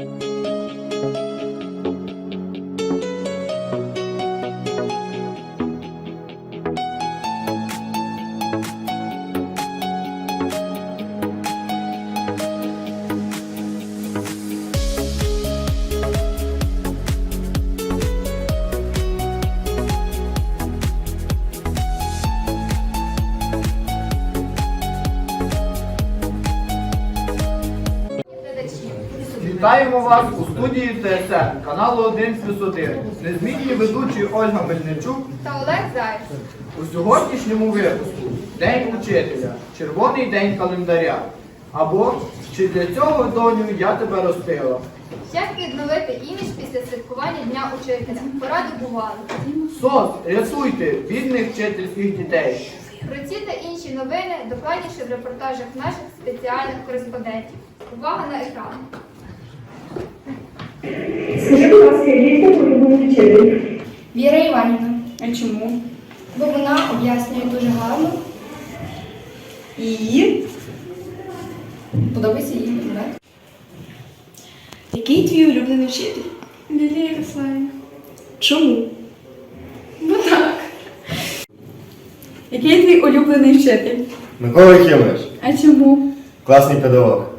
Вітаємо вас у студії ТСН каналу 1 плюс 1. Незмінні ведучі Ольга Мельничук та Олег Заєць. у сьогоднішньому випуску День учителя, червоний день календаря. Або чи для цього доню я тебе ростила? Як відновити імідж після святкування Дня учителя? Поради бували. СОС, рятуйте бідних вчительських дітей. Про ці та інші новини докладніше в репортажах наших спеціальних кореспондентів. Увага на екран. Скажи, будь ласка, твій улюблений вчитель? Віра Іванівна. А чому? Бо вона об'яснює дуже гарно і подобається їй предмет. Який твій улюблений вчитель? Лілія Ярославівна. Чому? Бо так. Який твій улюблений вчитель? Микола Єхимович, А чому? класний педагог.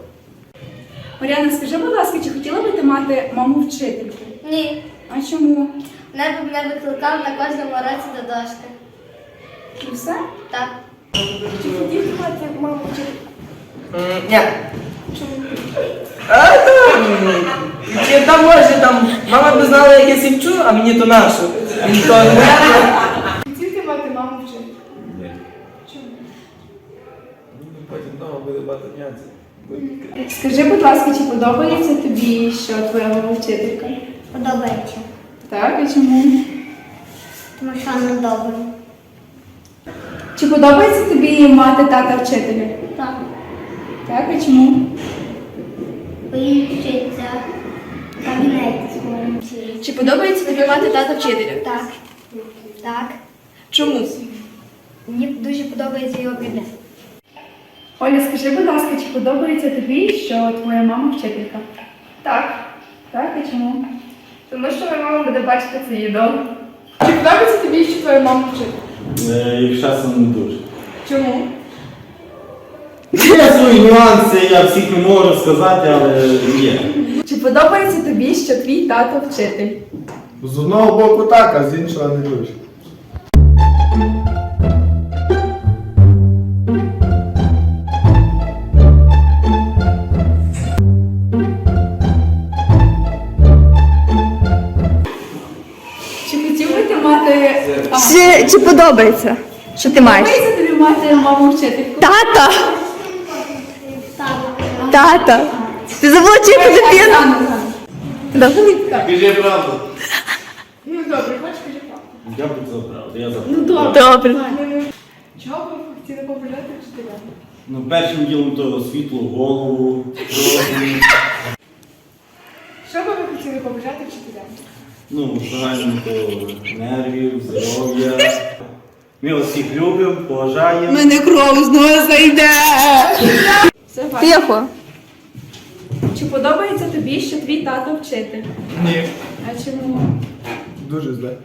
Мар'яна, скажи, будь ласка, чи хотіла би ти мати маму вчительку? Ні, А чому? мене б не викликав на кожному році до дошки. І все? Так. Чи хотів ти мати маму вчительку? Ні. А там, чи там може там, мама б знала, як я сівчу, а мені то нашу. Він то не. Хотів ти мати маму вчительку? Потім вдома буде багато нюансів. Скажи, будь ласка, чи подобається тобі, що твоя мама вчителька? Подобається. Так, а чому? Тому що вона добра. Чи подобається тобі мати тата вчителя? Так. Так, а чому? Бо їй вчиться в кабінеті своєму. Чи подобається тобі мати тата вчителя? Так. Так. Чому? Мені дуже подобається його предмет. Оля, скажи, будь ласка, чи подобається тобі, що твоя мама вчителька? Так. Так, а чому? Тому що моя мама буде бачити це відео. Чи подобається тобі, що твоя мама вчителька? Е, Їх часом не дуже. Чому? Є свої нюанси, я всіх не можу сказати, але є. Чи подобається тобі, що твій тато вчитель? З одного боку так, а з іншого не дуже. Чи, чи подобається, що ти маєш? Подобається тобі мати маму вчительку? Тата! Тата! Ти забула чику дитину? Добре. Скажи правду. Ну добре, хочеш кажи правду. Я б забрав, я забрав. Ну добре. Добре. Чого б ви хотіли побажати вчителям? Ну, першим ділом то світлу голову, Що би ви хотіли побажати вчителям? Ну, в загальному то нервів, здоров'я. Ми вас всіх любимо, поважаємо. Мене кров знову зайде. Все бачу. Тихо. Чи подобається тобі, що твій тато вчитель? Ні. А чому? Дуже зле.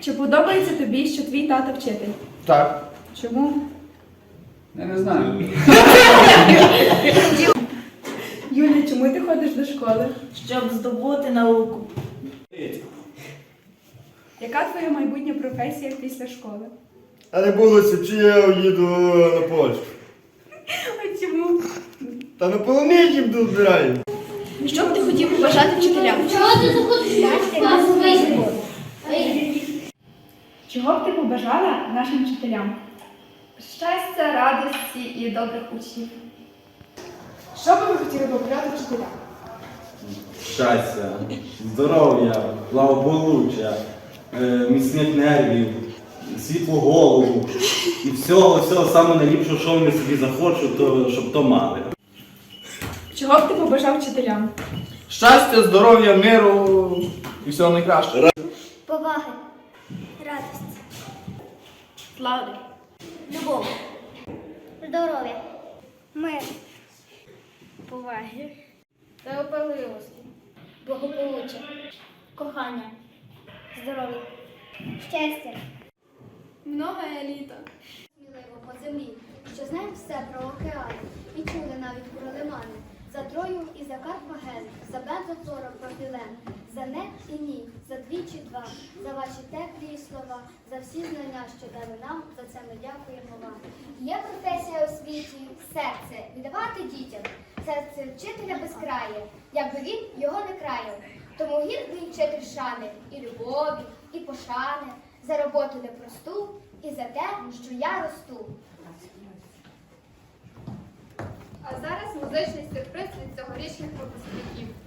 Чи подобається тобі, що твій тато вчитель? Так. Чому? Я не знаю. Чому ти ходиш до школи? Щоб здобути науку. Яка твоя майбутня професія після школи? А не було чи я їду на Польщу. А чому? Та на полуниці буду збираю. Що б ти хотів побажати вчителям? Чого ти заходиш? Чого б ти побажала нашим вчителям? Щастя, радості і добрих учнів. Що би ви хотіли побажати вчителям? Щастя, здоров'я, благополуччя, е, міцних нервів, світлу голову і всього, всього самого найліпшого, що вони собі захочуть, то, щоб то мали. Чого б ти побажав вчителям? Щастя, здоров'я, миру і всього найкращого. Поваги. Радості. Слави. Любов. Здоров'я. Мир. Поваги, терпеливості, благополуччя, кохання, здоров'я, щастя. Многое літо. Сміливо по землі, що знаємо все про океани і чули навіть про лимани. За Трою і за Карфаген, за бензофлором профілен, за не і ні, за двічі два, за ваші теплі слова, за всі знання, що дали нам, за це ми дякуємо вам. Є професія у світі, серце, віддавати дітям, серце вчителя безкрає, якби він його не краяв. Тому гідний вчитель шани і любові, і пошани, за роботу непросту і за те, що я росту. А зараз музичний сюрприз від цьогорічних випускників.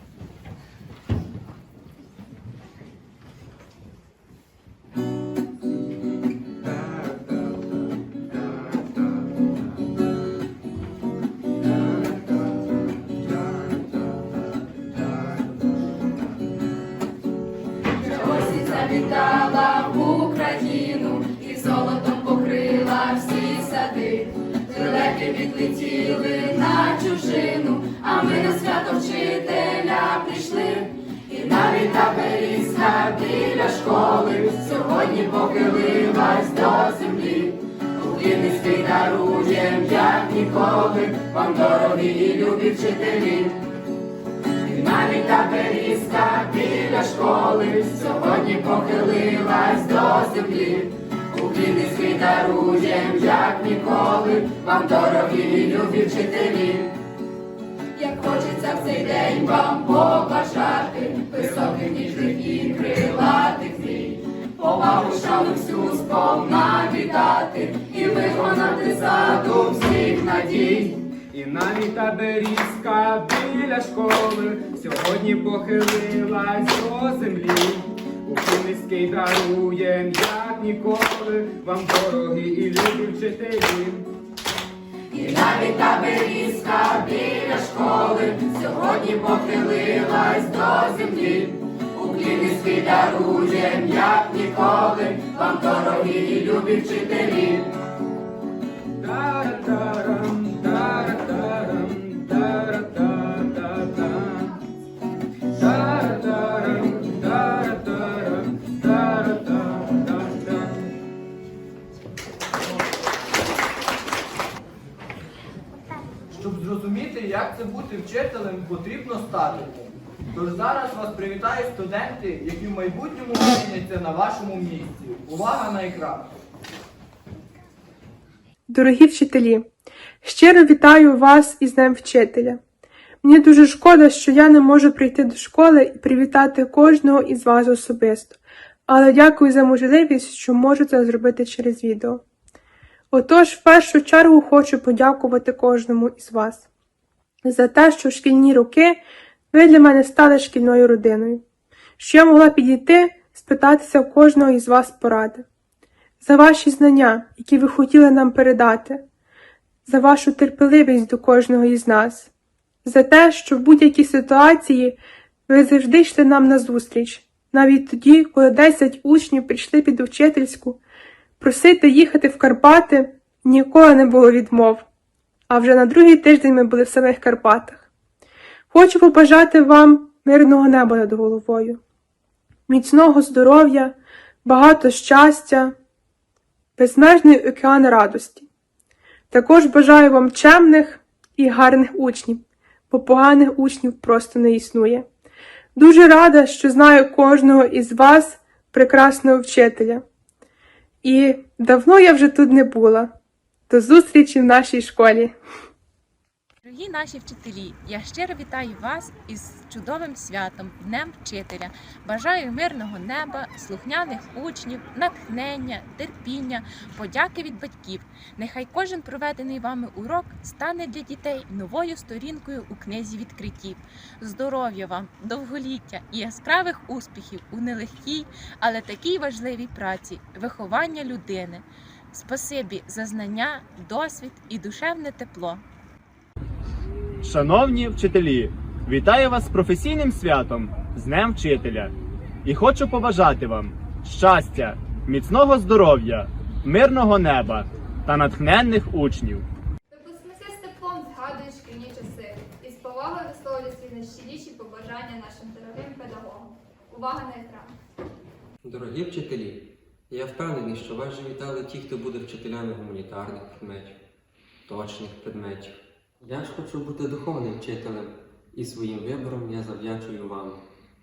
Відлетіли на чужину, а ми на свято вчителя прийшли. І навіть та берізка біля школи сьогодні похилилась до землі. Український даруєм, як ніколи, вам дорогі і любі вчителі. І навіть та берізка біля школи сьогодні похилилась до землі. Український даруєм, як ніколи, вам дорогі і любі вчителі. Як хочеться в цей день вам побажати високих ніжних і крилатих мрій, повагу шану всю сповна вітати і виконати задум всіх надій. І навіть та берізка біля школи сьогодні похилилась до землі. Український даруєм, як ніколи, вам дорогі і любі вчителі. І навіть та берізка біля школи сьогодні похилилась до землі. Український даруєм, як ніколи, вам дорогі і любі вчителі. Бути вчителем, потрібно стати. Тож зараз вас привітають студенти, які в майбутньому опиняться на вашому місці. Увага на екран! Дорогі вчителі, щиро вітаю вас із Днем Вчителя. Мені дуже шкода, що я не можу прийти до школи і привітати кожного із вас особисто, але дякую за можливість, що можу це зробити через відео. Отож, в першу чергу хочу подякувати кожному із вас за те, що в шкільні роки ви для мене стали шкільною родиною, що я могла підійти, спитатися у кожного із вас поради за ваші знання, які ви хотіли нам передати, за вашу терпеливість до кожного із нас, за те, що в будь-якій ситуації ви завжди йшли нам на зустріч, навіть тоді, коли 10 учнів прийшли під учительську, просити їхати в Карпати ніколи не було відмов. А вже на другий тиждень ми були в самих Карпатах. Хочу побажати вам мирного неба над головою, міцного здоров'я, багато щастя безмежний океан радості. Також бажаю вам чемних і гарних учнів, бо поганих учнів просто не існує. Дуже рада, що знаю кожного із вас, прекрасного вчителя. І давно я вже тут не була. До зустрічі в нашій школі. Дорогі наші вчителі, я щиро вітаю вас із чудовим святом, Днем Вчителя. Бажаю мирного неба, слухняних учнів, натхнення, терпіння, подяки від батьків. Нехай кожен проведений вами урок стане для дітей новою сторінкою у книзі відкриттів. Здоров'я вам, довголіття і яскравих успіхів у нелегкій, але такій важливій праці виховання людини. Спасибі за знання, досвід і душевне тепло. Шановні вчителі, вітаю вас з професійним святом, з Днем Вчителя. І хочу побажати вам щастя, міцного здоров'я, мирного неба та натхненних учнів. Випускники з теплом згадують шкільні часи і з повагою висловлюю свої найщиріші побажання нашим дорогим педагогам. Увага на екран. Дорогі вчителі, я впевнений, що вас же вітали ті, хто буде вчителями гуманітарних предметів, точних предметів. Я ж хочу бути духовним вчителем, і своїм вибором я завдячую вам,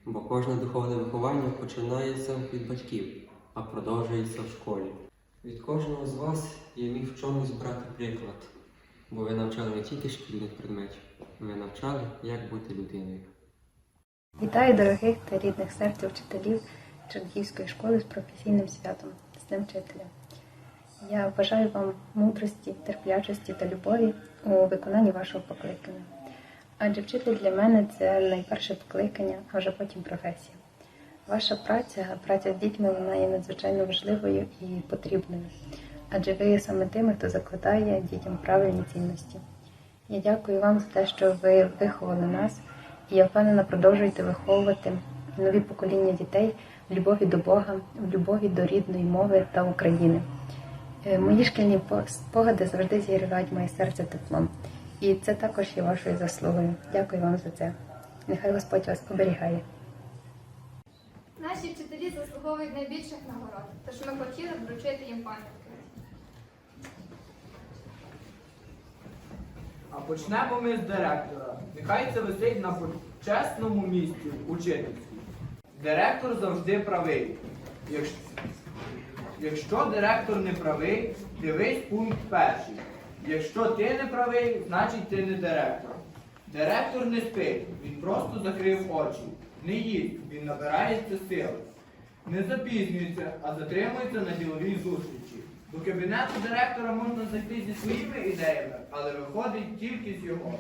бо кожне духовне виховання починається від батьків, а продовжується в школі. Від кожного з вас я міг в чомусь брати приклад, бо ви навчали не тільки шкільних предметів, ви навчали, як бути людиною. Вітаю дорогих та рідних серця вчителів Чернігівської школи з професійним святом, з Днем вчителя. Я бажаю вам мудрості, терплячості та любові у виконанні вашого покликання. Адже вчитель для мене це найперше покликання, а вже потім професія. Ваша праця, праця з дітьми, вона є надзвичайно важливою і потрібною, адже ви є саме тими, хто закладає дітям правильні цінності. Я дякую вам за те, що ви виховали нас, і я впевнена, продовжуєте виховувати нові покоління дітей в любові до Бога, в любові до рідної мови та України. Е, Мої шкільні спогади завжди зігрівають моє серце теплом. І це також є вашою заслугою. Дякую вам за це. Нехай Господь вас оберігає. Наші вчителі заслуговують найбільших нагород, тож ми хотіли б вручити їм пам'ятки. А почнемо ми з директора. Нехай це висить на почесному місці учительській. Директор завжди правий. Якщо, якщо директор не правий, дивись пункт перший. Якщо ти не правий, значить ти не директор. Директор не спить, він просто закрив очі. Не їсть, він набирається сили. Не запізнюється, а затримується на діловій зустрічі. До кабінету директора можна зайти зі своїми ідеями, але виходить тільки з його.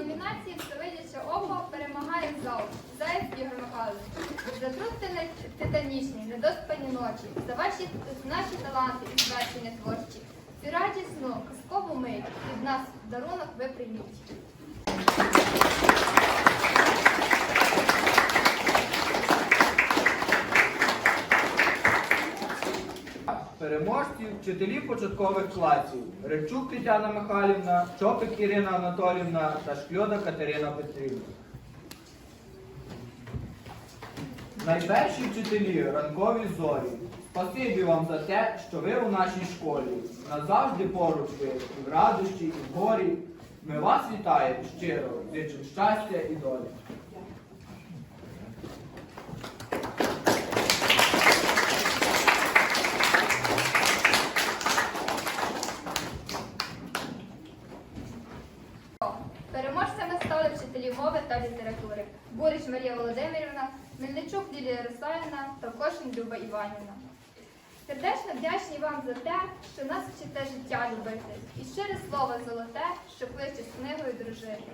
У номінації «Всевидяче око» перемагає зал Заєць Ігор Михайлович. За труд ти- титанічний, недоспані ночі, за ваші наші таланти і звершення творчі. Цю радісну, казкову мить від нас дарунок ви прийміть. Переможці вчителі початкових класів Ревчук Тетяна Михайлівна, Чопик Ірина Анатолівна та Шкльода Катерина Петрівна. Найперші вчителі ранкові зорі. Спасибі вам за те, що ви у нашій школі. Назавжди поруч ви в радощі, і в горі. Ми вас вітаємо щиро, зичим щастя і долі. Переможцями стали вчителі мови та літератури. Бурич Марія Володимирівна, Мельничук Лілія Ярославівна та Кошин Люба Іванівна. Сердечно вдячні вам за те, що нас вчите життя любити, і щире слово золоте, що кличе з книгою дружити.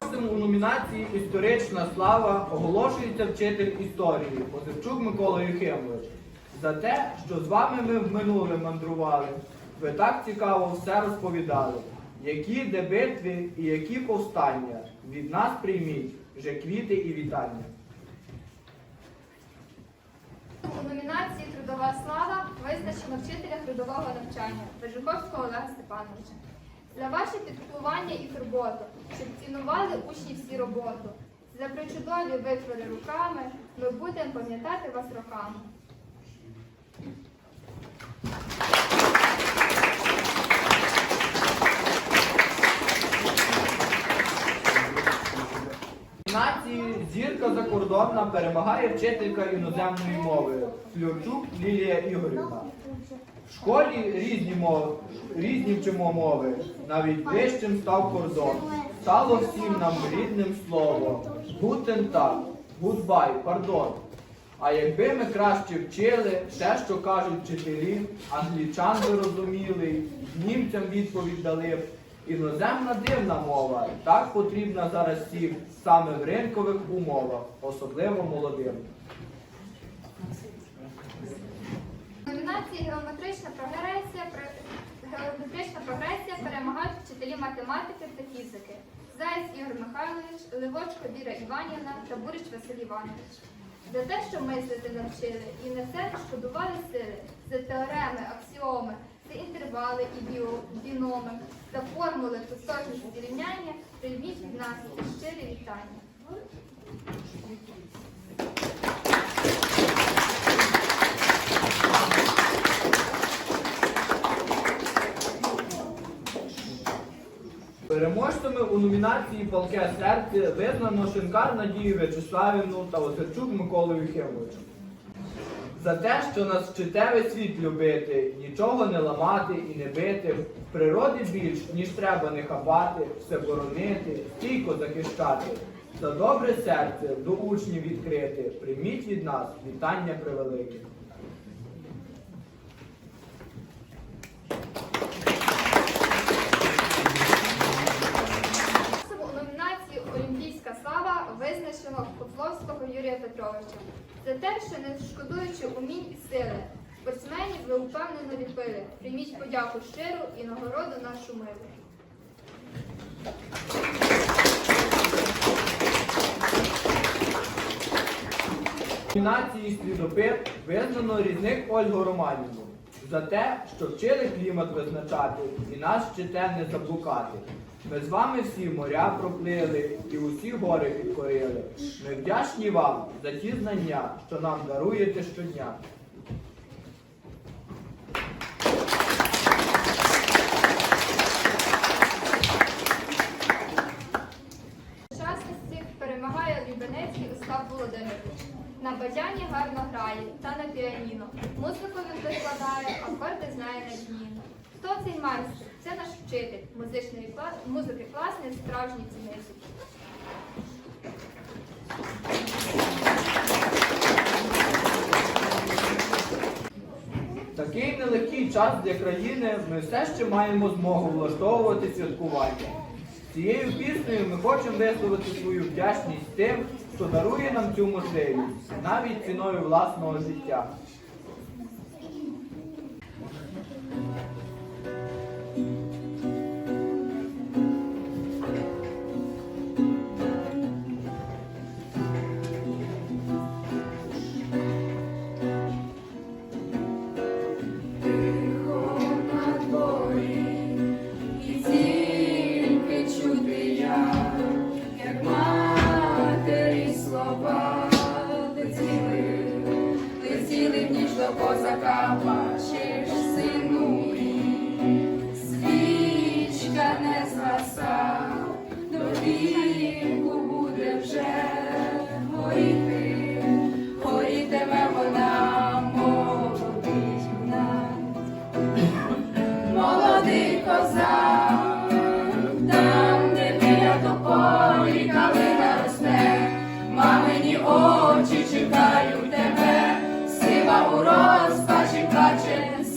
Переможцем у номінації Історична слава оголошується вчитель історії Озерчук Микола Єхимович. За те, що з вами ми в минуле мандрували, ви так цікаво все розповідали. Які де битви і які повстання. Від нас прийміть вже квіти і вітання. У номінації Трудова слава визначено вчителя трудового навчання Бежуковського Олега Степановича. За ваше підготування і турботу, щоб цінували учні всі роботу. За причудові витвори руками ми будемо пам'ятати вас роками. Нації зірка закордонна перемагає вчителька іноземної мови Флюрчук Лілія Ігорівна. В школі різні мови, різні вчимо мови, навіть вищим став кордон. Стало всім нам рідним слово. Гутен так, гудбай, пардон. А якби ми краще вчили те, що кажуть вчителі, англічан би розуміли, німцям відповідь дали б, Іноземна дивна мова, так потрібна зараз всім саме в ринкових умовах, особливо молодим. Номінації геометрична прогресія геометрична прогресія перемагають вчителі математики та фізики. Заєць Ігор Михайлович, Ливочко Віра Іванівна та Бурич Василь Іванович. За те, що мислити навчили, і на це шкодували сили, за теореми, аксіоми, за інтервали і біноми, за формули тотожності зрівняння, прийміть від нас щирі вітання. Переможцями у номінації Палке серце визнано Шинкар Надію В'ячеславівну та Осерчук Миколу Юхимовича. За те, що нас вчите весь світ любити, нічого не ламати і не бити, в природі більш, ніж треба не хапати, все боронити, стійко захищати. За добре серце до учнів відкрити, прийміть від нас вітання превелике. У номінації Олімпійська слава визначено Котловського Юрія Петровича за те, що не шкодуючи умінь і сили, спортсменів ви упевнено відбили. Прийміть подяку щиру і нагороду нашу милу. Номінації слідопит визнано різник Ольгу Романівну за те, що вчили клімат визначати і нас вчите не заблукати. Ми з вами всі моря проплили і усі гори підкорили. Ми вдячні вам за ті знання, що нам даруєте щодня. Учасниці перемагає Любенецький Остап Володимирович. На бадяні гарно грає та на піаніно. Музику він викладає, акорди знає надмінно. Хто цей майстер? Це наш вчитель музичної кла- музики класний, справжній цінитель. Такий нелегкий час для країни ми все ще маємо змогу влаштовувати святкування. Цією піснею ми хочемо висловити свою вдячність тим, хто дарує нам цю можливість, навіть ціною власного життя.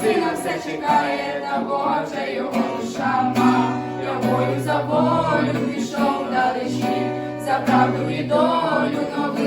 Сина все чекає, та Бога його шама, Любою за волю пішов далечі, за правду і долю нових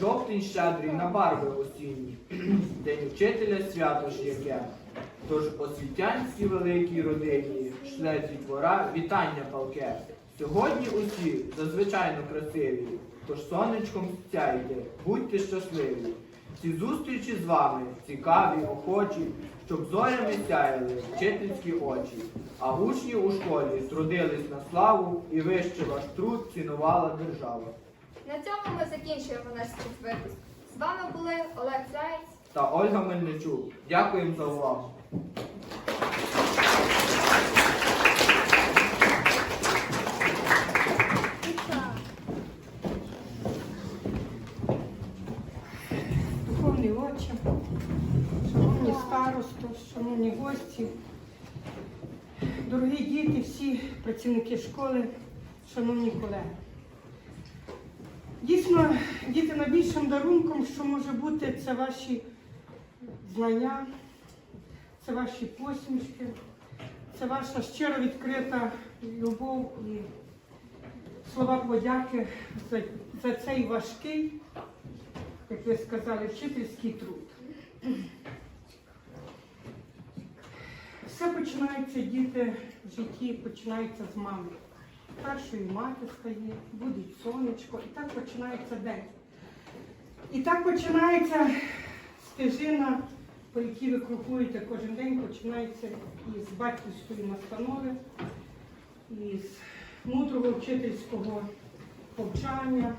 Жовтень щедрий на барви осінні, День вчителя свято ж яке. Тож освітянській великій родині шле зі двора вітання палке. Сьогодні усі зазвичайно красиві, тож сонечком сяйте, будьте щасливі. Ці зустрічі з вами цікаві, охочі, щоб зорями сяяли вчительські очі. А учні у школі трудились на славу і вище ваш труд цінувала держава. На цьому ми закінчуємо наш випуск. З вами були Олег Заєць. та Ольга Мельничук. Дякуємо за увагу. Духовний отче, шановні старости, шановні гості, дорогі діти, всі працівники школи, шановні колеги. Дійсно, діти найбільшим дарунком, що може бути, це ваші знання, це ваші посмішки, це ваша щиро відкрита любов і слова подяки за, за цей важкий як ви сказали, вчительський труд. Все починається, діти, в житті починається з мами. Першою мати стає, буде сонечко, і так починається день. І так починається стежина, по якій ви крокуєте кожен день, починається із батьківської настанови, із мудрого вчительського повчання,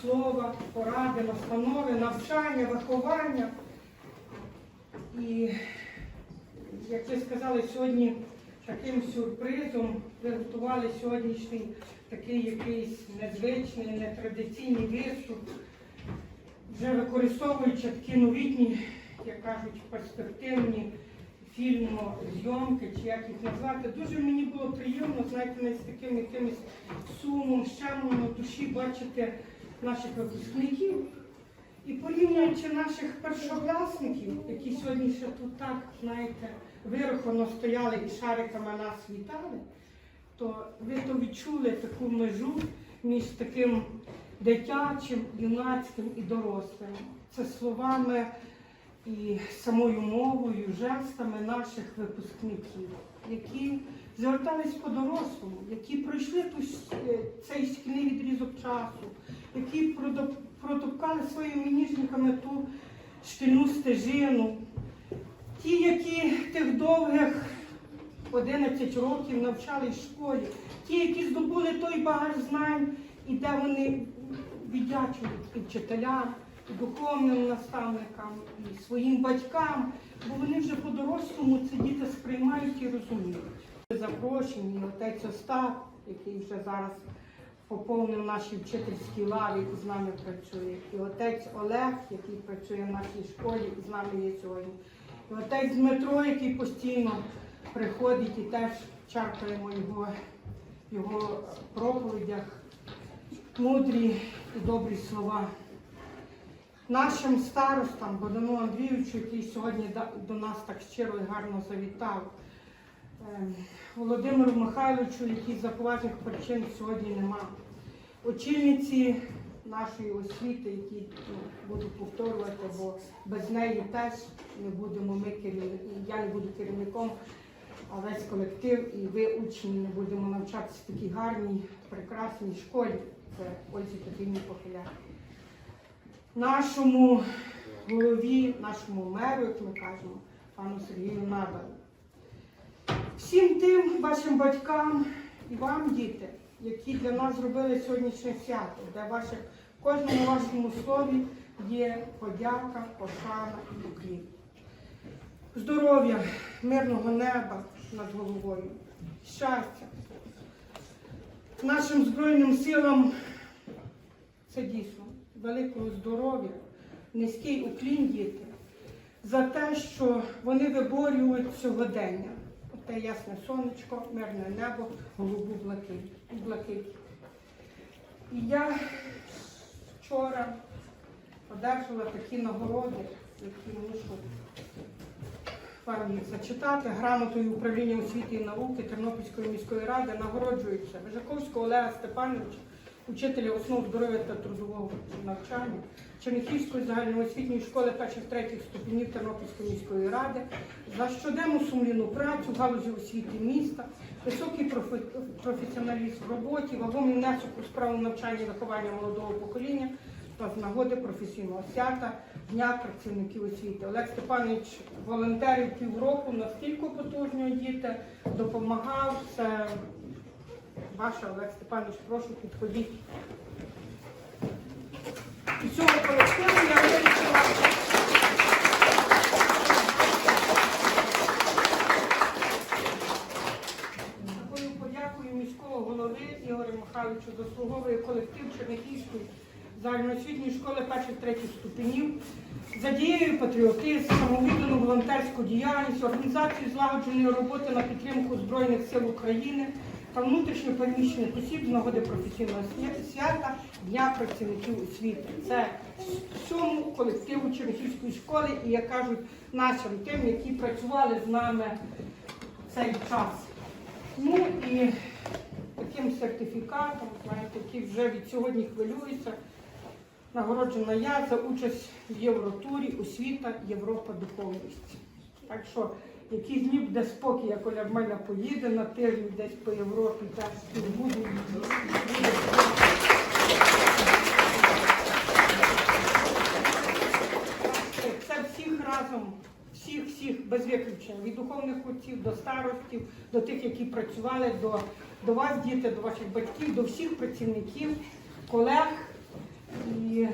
слова, поради, настанови, навчання, виховання. І, як ви сказали, сьогодні таким сюрпризом ви готували сьогоднішній такий якийсь незвичний, нетрадиційний виступ, вже використовуючи такі новітні, як кажуть, перспективні фільмозйомки, чи як їх назвати. Дуже мені було приємно, знаєте, навіть з таким якимось сумом, щемом на душі бачити наших випускників і порівнюючи наших першокласників, які сьогодні ще тут так, знаєте, вираховано стояли і шариками нас вітали, то ви то відчули таку межу між таким дитячим, юнацьким і дорослим. Це словами і самою мовою, жестами наших випускників, які звертались по-дорослому, які пройшли ту, е, цей шкільний відрізок часу, які протопкали своїми ніжниками ту шкільну стежину, ті, які тих довгих 11 років навчали в школі, ті, які здобули той багаж знань, і де вони віддячують і вчителям, і духовним наставникам, і своїм батькам, бо вони вже по-дорослому це діти сприймають і розуміють. Запрошені отець Остап, який вже зараз поповнив наші вчительські лаві і з нами працює. І отець Олег, який працює в нашій школі і з нами є сьогодні. Отець Дмитро, який постійно приходить і теж чаркаємо його, його проповідях, мудрі і добрі слова. Нашим старостам, Богдану Андрійовичу, який сьогодні до нас так щиро і гарно завітав, Ем, Володимиру Михайловичу, який за поважних причин сьогодні нема. Очільниці нашої освіти, які ну, буду повторювати, бо без неї теж не будемо ми керівником, я не буду керівником а весь колектив і ви, учні, ми будемо навчатися в такій гарній, прекрасній школі. Це Ользі Петрівні Похиляк. Нашому голові, нашому меру, як ми кажемо, пану Сергію Надалу. Всім тим вашим батькам і вам, діти, які для нас зробили сьогоднішнє свято, де ваше, кожному вашому слові є подяка, пошана і уклін. Здоров'я, мирного неба над головою, щастя. Нашим Збройним силам це дійсно великого здоров'я, низький уклін діти за те, що вони виборюють сьогодення. Те ясне сонечко, мирне небо, голубу блакить. І я вчора одержала такі нагороди, які мушу вам їх зачитати. Грамотою управління освіти і науки Тернопільської міської ради нагороджується Вижаковського Олега Степановича, учителя основ здоров'я та трудового навчання, Черніхівської загальноосвітньої школи перших третіх ступенів Тернопільської міської ради за щоденну сумлінну працю в галузі освіти міста, високий профі- професіоналізм в роботі, вагомий внесок у справу навчання і виховання молодого покоління та з нагоди професійного свята Дня працівників освіти. Олег Степанович волонтерів півроку настільки потужно діти допомагав. Це ваше Олег Степанович, прошу підходіть. І цього колективу я вирішила. Такою подякою міського голови Ігоря Михайловича заслуговує колектив Чернігівської загальноосвітньої школи перших третіх ступенів, задіяє патріотизм, самовіддану волонтерську діяльність, організацію злагодженої роботи на підтримку Збройних сил України та внутрішньо переміщених осіб з нагоди професійного свята Дня працівників освіти. Це всьому колективу Чернігівської школи і, як кажуть, нашим тим, які працювали з нами цей час. Ну і таким сертифікатом, який вже від сьогодні хвилюється, нагороджена я за участь в Євротурі освіта Європа духовність. Так що якісь дні буде спокій, як Оля в мене поїде на тиждень десь по Європі, і буде Це всіх разом, всіх, всіх без виключення, від духовних отців до старостів, до тих, які працювали, до, до вас, діти, до ваших батьків, до всіх працівників, колег. І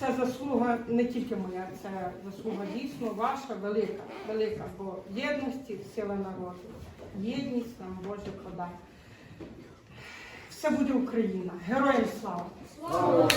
це заслуга не тільки моя, це заслуга дійсно ваша, велика, велика, бо єдності сила народу. Єдність нам Боже подай. Все буде Україна. Героям слава! Слава!